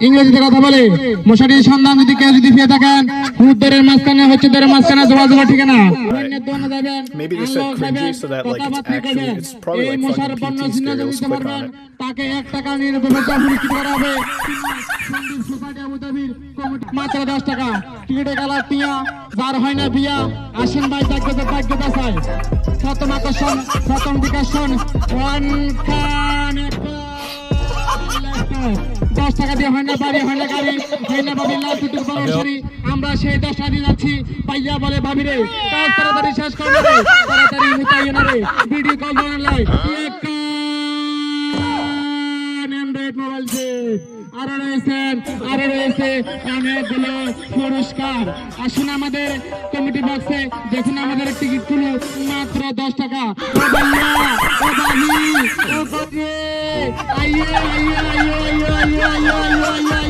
ইংরেজিতে কথা বলে। মশারির সন্ধান যদি কেউ যদি পেয়ে থাকেন উত্তরের মাঝখানে হচ্ছে তোর মাঝখানে যোগাযোগ ঠিকানা। Maybe they're so cringy so that, like, it's actually- it's probably like fucking PT stereos, click on it. তাকে এক টাকা নির্ভরতা পুরস্কৃত করা হবে। মাত্র দশ টাকা। টিকিটে কালার টিয়া যার হয় না বিয়া। আসেন ভাই যোগ্যতা যোগ্যতা চাই প্রথম আকর্ষণ প্রথম বিকাশন ওয়ান দশ টাকা দিয়ে হয় না বাড়ি হয় না গাড়ি হয় না বাড়ি লাল টুটুর পরশরী আমরা সেই দশ টাকা দিয়ে যাচ্ছি পাইয়া বলে ভাবি রে। কাজ তাড়াতাড়ি শেষ করে রে তাড়াতাড়ি মুতাই না রে। ভিডিও কল ধরে লাই। মোবাইল সেট আরও রয়েছেন আরও রয়েছে অনেকগুলো পুরস্কার। আসুন আমাদের কমিটি বক্সে দেখুন আমাদের টিকিটগুলো। মাত্র দশ টাকা। আইয়ে আইয়ে আইয়ে। yan yan yan yan